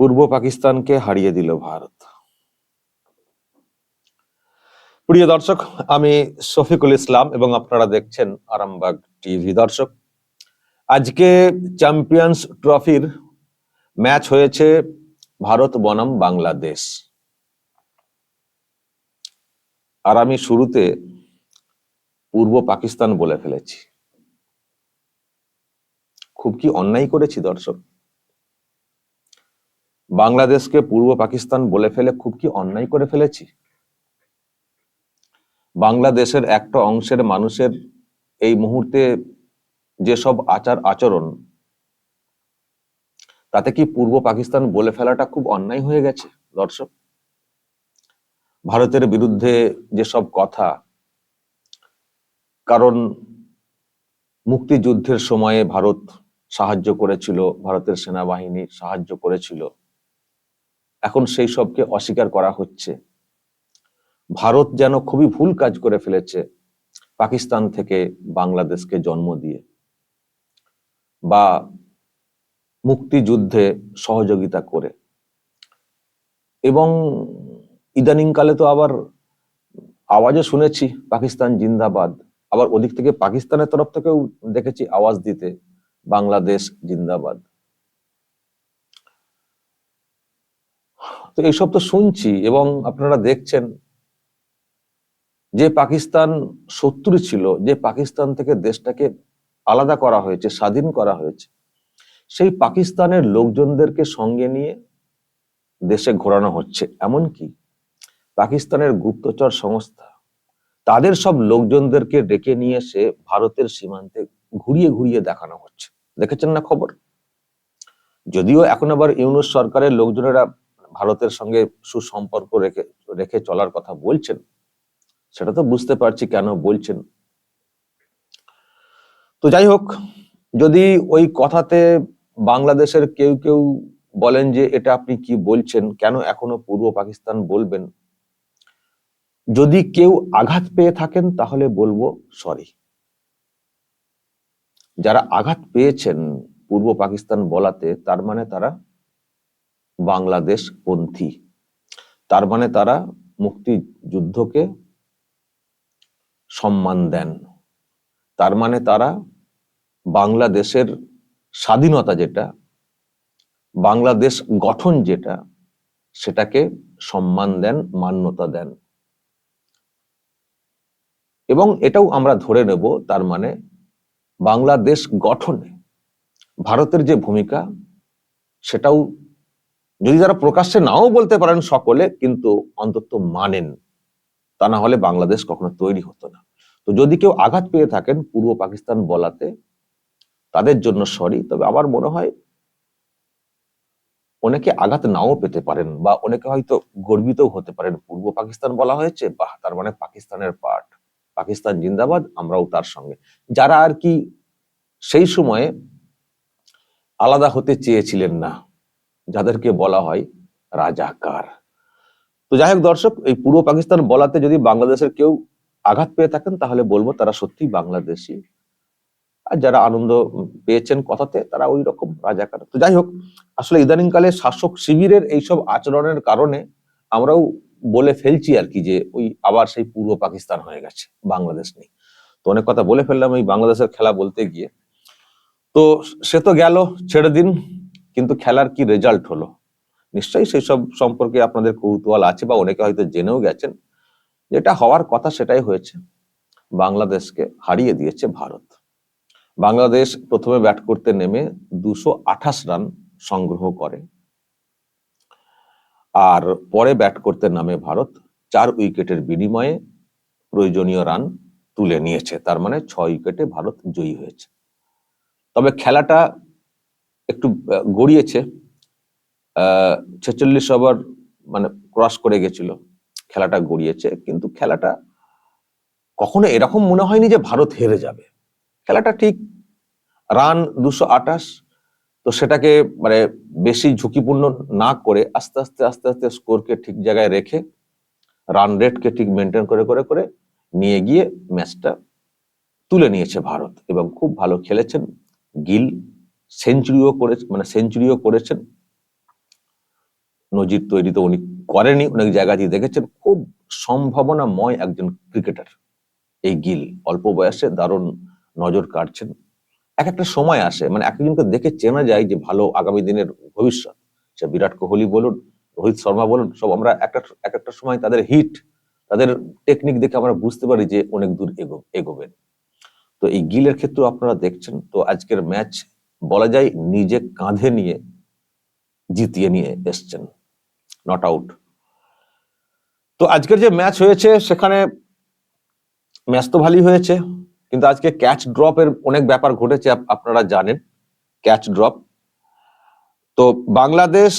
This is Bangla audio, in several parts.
পূর্ব পাকিস্তানকে হারিয়ে দিল ভারত। প্রিয় দর্শক, আমি শফিকুল ইসলাম এবং আপনারা দেখছেন আরামবাগ টিভি। দর্শক, আজকে চ্যাম্পিয়ন্স ট্রফির ম্যাচ হয়েছে ভারত বনাম বাংলাদেশ। আর আমি শুরুতে পূর্ব পাকিস্তান বলে ফেলেছি। খুব কি অন্যায় করেছি দর্শক? বাংলাদেশকে পূর্ব পাকিস্তান বলে ফেলে খুব কি অন্যায় করে ফেলেছি? বাংলাদেশের একটা অংশের মানুষের এই মুহূর্তে যেসব আচার আচরণ, তাতে কি পূর্ব পাকিস্তান বলে ফেলাটা খুব অন্যায় হয়ে গেছে, দর্শক? ভারতের বিরুদ্ধে যেসব কথা, কারণ মুক্তিযুদ্ধের সময়ে ভারত সাহায্য করেছিল, ভারতের সেনাবাহিনী সাহায্য করেছিল এখন সেই সবকে অস্বীকার করা হচ্ছে। ভারত যেন খুবই ভুল কাজ করে ফেলেছে পাকিস্তান থেকে বাংলাদেশকে জন্ম দিয়ে বা মুক্তিযুদ্ধে সহযোগিতা করে। এবং ইদানিংকালে তো আবার আওয়াজও শুনেছি পাকিস্তান জিন্দাবাদ, আবার ওদিক থেকে পাকিস্তানের তরফ থেকেও দেখেছি আওয়াজ দিতে, বাংলাদেশ জিন্দাবাদ। তো এইসব তো শুনছি এবং আপনারা দেখছেন। যে পাকিস্তান শত্রু ছিল, যে পাকিস্তান থেকে দেশটাকে আলাদা করা হয়েছে, স্বাধীন করা হয়েছে, সেই পাকিস্তানের লোকজনদেরকে সঙ্গে নিয়ে দেশে ঘোরানো হচ্ছে। এমনকি পাকিস্তানের গুপ্তচর সংস্থা, তাদের সব লোকজনদেরকে ডেকে নিয়ে এসে ভারতের সীমান্তে ঘুরিয়ে ঘুরিয়ে দেখানো হচ্ছে। দেখেছেন না খবর? যদিও এখন আবার ইউনুস সরকারের লোকজনেরা ভারতের সঙ্গে সুসম্পর্ক রেখে রেখে চলার কথা বলছেন, সেটা তো বুঝতে পারছি কেন বলছেন। তো যাই হোক, যদি ওই কথাতে বাংলাদেশের কেউ কেউ বলেন যে এটা আপনি কি বলছেন, কেন এখনও পূর্ব পাকিস্তান বলবেন, যদি কেউ আঘাত পেয়ে থাকেন তাহলে বলব সরি। যারা আঘাত পেয়েছেন পূর্ব পাকিস্তান বলাতে, তার মানে তারা বাংলাদেশ পন্থী। তার মানে তারা মুক্তিযুদ্ধকে সম্মান দেন। তার মানে তারা বাংলাদেশের স্বাধীনতা যেটা, বাংলাদেশ গঠন যেটা, সেটাকে সম্মান দেন, মান্যতা দেন। এবং এটাও আমরা ধরে নেব, তার মানে বাংলাদেশ গঠনে ভারতের যে ভূমিকা, সেটাও যদি তারা প্রকাশ্যে নাও বলতে পারেন সকলে, কিন্তু অন্তত মানেন, তা না হলে বাংলাদেশ কখনো তৈরি হতো না। তো যদি কেউ আঘাত পেয়ে থাকেন পূর্ব পাকিস্তান বলাতে, তাদের জন্য সরি তবে আমার মনে হয় অনেকে আঘাত নাও পেতে পারেন বা অনেকে হয়তো গর্বিত হতে পারেন। পূর্ব পাকিস্তান বলা হয়েছে বা তার মানে পাকিস্তানের পার্ট পাকিস্তান জিন্দাবাদ, আমরাও তার সঙ্গে। যারা আর কি সেই সময়ে আলাদা হতে চেয়েছিলেন না যাদেরকে বলা হয় রাজাকার। তো যাই হোক দর্শক, এই পূর্ব পাকিস্তান বলাতে যদি বাংলাদেশের কেউ আঘাত পেয়ে থাকেন, তাহলে বলব তারা সত্যি বাংলাদেশি। আর যারা আনন্দ পেয়েছেন কথাতে, তারা ওই রকম রাজাকার। তো যাই হোক, আসলে ইদানিংকালে শাসক শিবিরের এইসব আচরণের কারণে আমরাও বলে ফেলছি আর কি যে, ওই আবার সেই পূর্ব পাকিস্তান হয়ে গেছে, বাংলাদেশ নেই তো অনেক কথা বলে ফেললাম এই বাংলাদেশের খেলা বলতে গিয়ে। তো সে তো গেল, ছেড়ে দিন। কিন্তু খেলার কি রেজাল্ট হলো? নিশ্চয়ই সেই সব সম্পর্কে আপনাদের কৌতূহল আছে বা অনেকে হয়তো জেনেও গেছেন। যেটা হওয়ার কথা সেটাই হয়েছে। বাংলাদেশকে হারিয়ে দিয়েছে ভারত। বাংলাদেশ প্রথমে ব্যাট করতে নেমে দুশো আঠাশ রান সংগ্রহ করে। আর পরে ব্যাট করতে নামে ভারত। চার উইকেটের বিনিময়ে প্রয়োজনীয় রান তুলে নিয়েছে। তার মানে ছয় উইকেটে ভারত জয়ী হয়েছে। তবে খেলাটা একটু গড়িয়েছে। ছেচল্লিশ ওভার মানে ক্রস করে গেছিল। খেলাটা গড়িয়েছে, কিন্তু খেলাটা কখনো এরকম মনে হয়নি যে ভারত হেরে যাবে। খেলাটা ঠিক রান দুশো আঠাশ, তো সেটাকে মানে বেশি ঝুঁকিপূর্ণ না করে আস্তে আস্তে আস্তে আস্তে স্কোরকে ঠিক জায়গায় রেখে, রান রেটকে ঠিক মেনটেন করে করে করে নিয়ে গিয়ে ম্যাচটা তুলে নিয়েছে ভারত এবং খুব ভালো খেলেছেন গিল সেঞ্চুরিও করে মানে সেঞ্চুরিও করেছেন। নজির তৈরি তো উনি করেনি অনেক জায়গাতেই দেখেছেন। খুব সম্ভাবনাময় একজন ক্রিকেটার এই গিল। অল্প বয়সে দারুণ নজর কাটছেন এক একটা সময় আসে মানে একজনকে দেখে চেনা যায় যে ভালো আগামী দিনের ভবিষ্যৎ। সে বিরাট কোহলি বলুন, রোহিত শর্মা বলুন, সব আমরা একটা এক একটা সময় তাদের হিট, তাদের টেকনিক দেখে আমরা বুঝতে পারি যে অনেক দূর এগো, এগোবেন। তো এই গিলের ক্ষেত্রেও আপনারা দেখছেন, তো আজকের ম্যাচ বলা যায় নিজে কাঁধে নিয়ে জিতিয়ে নিয়ে এসছেন নট আউট তো আজকের যে ম্যাচ হয়েছে, সেখানে ম্যাচ তো ভালোই হয়েছে, কিন্তু আজকে ক্যাচ ড্রপের অনেক ব্যাপার ঘটেছে আপনারা জানেন ক্যাচ ড্রপ তো বাংলাদেশ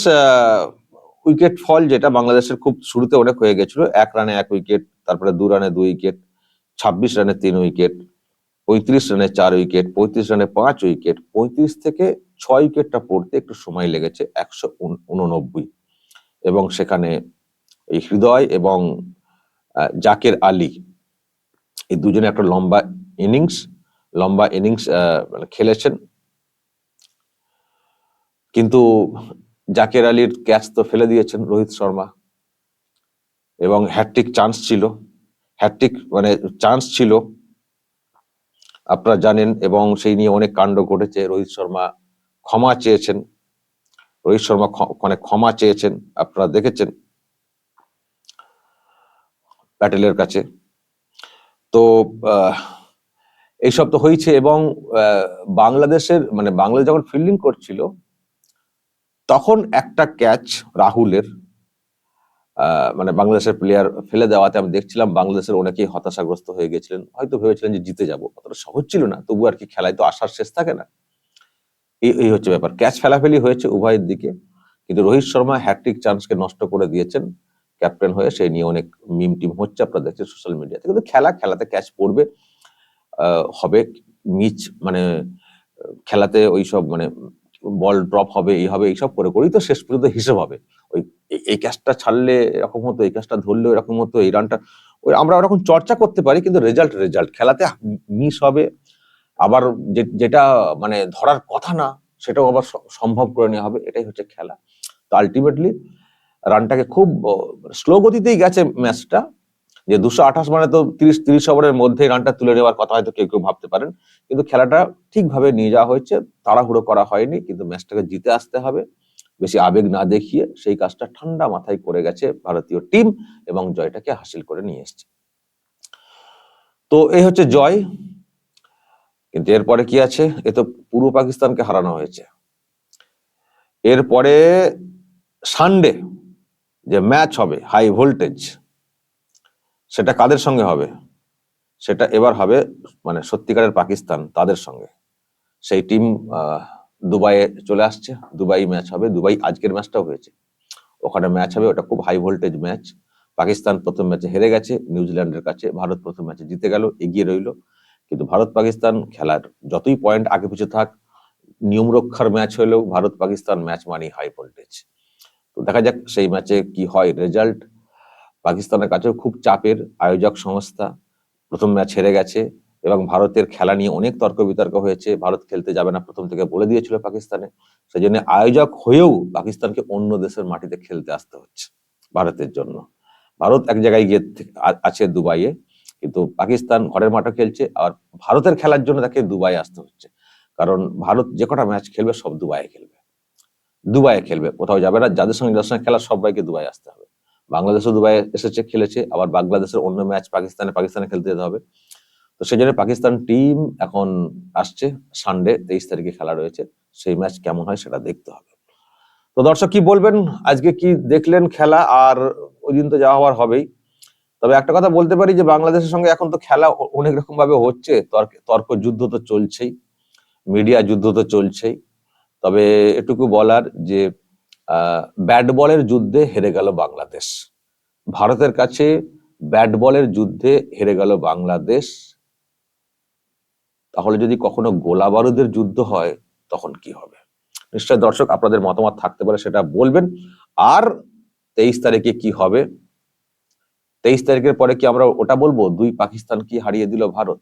উইকেট ফল যেটা বাংলাদেশের খুব শুরুতে অনেক হয়ে গেছিল, এক রানে এক উইকেট তারপরে দু রানে দুই উইকেট ছাব্বিশ রানে তিন উইকেট পঁয়ত্রিশ রানে চার উইকেট, পঁয়ত্রিশ রানে পাঁচ উইকেট, পঁয়ত্রিশ থেকে ছয় উইকেটটা পড়তে একটু সময় লেগেছে, একশো উননব্বই। এবং সেখানে এই হৃদয় এবং জাকের আলী, এই দুজনে একটা লম্বা ইনিংস লম্বা ইনিংস খেলেছেন। কিন্তু জাকের আলীর ক্যাচ তো ফেলে দিয়েছেন রোহিত শর্মা। এবং হ্যাট্রিক চান্স ছিল হ্যাট্রিক মানে চান্স ছিল আপনারা জানেন এবং সেই নিয়ে অনেক কাণ্ড ঘটেছে। রোহিত শর্মা ক্ষমা চেয়েছেন। রোহিত শর্মা ক্ষ- মানে ক্ষমা চেয়েছেন। আপনারা দেখেছেন প্যাটেলের কাছে। তো এইসব তো হয়েছে এবং বাংলাদেশের মানে বাংলাদেশ যখন ফিল্ডিং করছিল, তখন একটা ক্যাচ রাহুলের মানে বাংলাদেশের প্লেয়ার ফেলে দেওয়াতে আমি দেখছিলাম বাংলাদেশের অনেকেই হতাশাগ্রস্ত হয়ে গেছিলেন। হয়তো ভেবেছিলেন যে জিতে যাব। অতটা সহজ ছিল না। তবু আর কি খেলায় তো আসার শেষ থাকে না। এই এই হচ্ছে ব্যাপার। ক্যাচ ফেলাফেলি হয়েছে উভয়ের দিকে। কিন্তু রোহিত শর্মা হ্যাট্রিক চান্সকে নষ্ট করে দিয়েছেন ক্যাপ্টেন হয়ে। সেই নিয়ে অনেক মিম টিম হচ্ছে, আপনারা দেখছেন সোশ্যাল মিডিয়াতে কিন্তু খেলা, খেলাতে ক্যাচ পড়বে। হবে মিচ মানে খেলাতে ওই সব মানে বল ড্রপ হবে, এই হবে এইসব করে করেই তো শেষ পর্যন্ত হিসেব হবে। ওই এই- ক্যাচটা ছাড়লে এরকম হতো, এই ক্যাচটা ধরলে এরকম হতো, এই রানটা ওই আমরা ওরকম চর্চা করতে পারি, কিন্তু রেজাল্ট রেজাল্ট খেলাতে মিস হবে। আবার যেটা মানে ধরার কথা না, সেটাও আবার সম্ভব করে নেওয়া হবে, এটাই হচ্ছে খেলা। তো আলটিমেটলি রানটাকে খুব স্লো গতিতেই গেছে ম্যাচটা যে দুশো আঠাশ মানে তো তিরিশ তিরিশ ওভারের মধ্যে রানটা তুলে নেওয়ার কথা হয়তো কেউ কেউ ভাবতে পারেন। কিন্তু খেলাটা ঠিকভাবে নিয়ে যাওয়া হয়েছে, তাড়াহুড়ো করা হয়নি, কিন্তু ম্যাচটাকে জিতে আসতে হবে। বেশি আবেগ না দেখিয়ে সেই কাজটা ঠান্ডা মাথায় করে গেছে ভারতীয় টিম এবং জয়টাকে হাসিল করে নিয়ে এসছে। তো এই হচ্ছে জয়। কিন্তু এরপরে কি আছে? এ তো পূর্ব পাকিস্তানকে হারানো হয়েছে। এরপরে সানডে যে ম্যাচ হবে, হাই ভোল্টেজ, সেটা কাদের সঙ্গে হবে? সেটা এবার হবে মানে সত্যিকারের পাকিস্তান তাদের সঙ্গে। সেই টিম দুবাইয়ে চলে আসছে, দুবাই ম্যাচ হবে, দুবাই আজকের ম্যাচটাও হয়েছে। ওখানে ম্যাচ হবে, ওটা খুব হাই ভোল্টেজ ম্যাচ পাকিস্তান প্রথম ম্যাচে হেরে গেছে নিউজিল্যান্ডের কাছে ভারত প্রথম ম্যাচে জিতে গেল, এগিয়ে রইল। কিন্তু ভারত পাকিস্তান খেলার যতই পয়েন্ট আগে পিছু থাক, নিয়ম রক্ষার ম্যাচ হলেও ভারত পাকিস্তান ম্যাচ মানি হাই ভোল্টেজ তো দেখা যাক সেই ম্যাচে কি হয় রেজাল্ট পাকিস্তানের কাছেও খুব চাপের আয়োজক সংস্থা, প্রথম ম্যাচ হেরে গেছে। এবং ভারতের খেলা নিয়ে অনেক তর্ক বিতর্ক হয়েছে। ভারত খেলতে যাবে না, প্রথম থেকে বলে দিয়েছিল পাকিস্তানে। সেই জন্য আয়োজক হয়েও পাকিস্তানকে অন্য দেশের মাটিতে খেলতে আসতে হচ্ছে ভারতের জন্য। ভারত এক জায়গায় গিয়ে আছে দুবাইয়ে, কিন্তু পাকিস্তান ঘরের মাঠে খেলছে আর ভারতের খেলার জন্য তাকে দুবাই আসতে হচ্ছে। কারণ ভারত যে কটা ম্যাচ খেলবে সব দুবাইয়ে খেলবে। দুবাইয়ে খেলবে, কোথাও যাবে না, যাদের সঙ্গে যাদের সঙ্গে খেলা সবাইকে দুবাই আসতে হবে। বাংলাদেশও দুবাই এসেছে, খেলেছে, আবার বাংলাদেশের অন্য ম্যাচ পাকিস্তানে পাকিস্তানে খেলতে যেতে হবে। তো সেই জন্য পাকিস্তান টিম এখন আসছে সানডে তেইশ তারিখে খেলা রয়েছে। সেই ম্যাচ কেমন হয় সেটা দেখতে হবে। তো দর্শক কি বলবেন? আজকে কি দেখলেন খেলা? আর ওই দিন তো যাওয়া হওয়ার হবেই। তবে একটা কথা বলতে পারি যে, বাংলাদেশের সঙ্গে এখন তো খেলা অনেক রকম ভাবে হচ্ছে। তর্ক যুদ্ধ তো চলছেই। মিডিয়া যুদ্ধ তো চলছেই। তবে এটুকু বলার যে ব্যাট বলের যুদ্ধে হেরে গেল বাংলাদেশ। ভারতের কাছে ব্যাট বলের যুদ্ধে হেরে গেল বাংলাদেশ। তাহলে যদি কখনো গোলা বারুদের যুদ্ধ হয়, তখন কি হবে? নিশ্চয় দর্শক, আপনাদের মতামত থাকতে পারে, সেটা বলবেন। আর তেইশ তারিখে কি হবে? তেইশ তারিখের পরে কি আমরা ওটা বলব? দুই পাকিস্তান কি হারিয়ে দিল ভারত?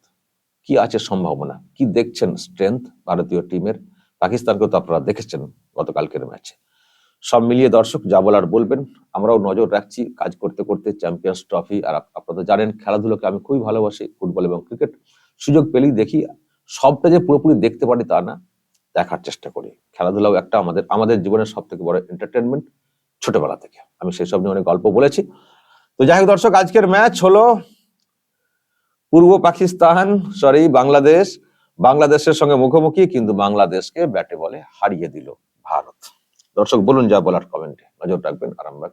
কি আছে সম্ভাবনা? কি দেখছেন স্ট্রেংথ ভারতীয় টিমের পাকিস্তানকে তো আপনারা দেখেছেন গতকালকের ম্যাচে সব মিলিয়ে দর্শক, যা বলার বলবেন, আমরাও নজর রাখছি কাজ করতে করতে চ্যাম্পিয়ন্স ট্রফি আর আপনারা জানেন, খেলাধুলোকে আমি খুবই ভালোবাসি, ফুটবল এবং ক্রিকেট সুযোগ পেলেই দেখি সবটা যে পুরোপুরি দেখতে পারি তা না, দেখার চেষ্টা করি। খেলাধুলাও একটা আমাদের আমাদের জীবনের সব থেকে বড় এন্টারটেনমেন্ট ছোটবেলা থেকে। আমি সেই সব নিয়ে অনেক গল্প বলেছি। তো যাই হোক দর্শক, আজকের ম্যাচ হলো পূর্ব পাকিস্তান সরি বাংলাদেশ। বাংলাদেশের সঙ্গে মুখোমুখি, কিন্তু বাংলাদেশকে ব্যাটে বলে হারিয়ে দিল ভারত। দর্শক, বলুন যা বলার কমেন্টে নজর রাখবেন আরামবাগ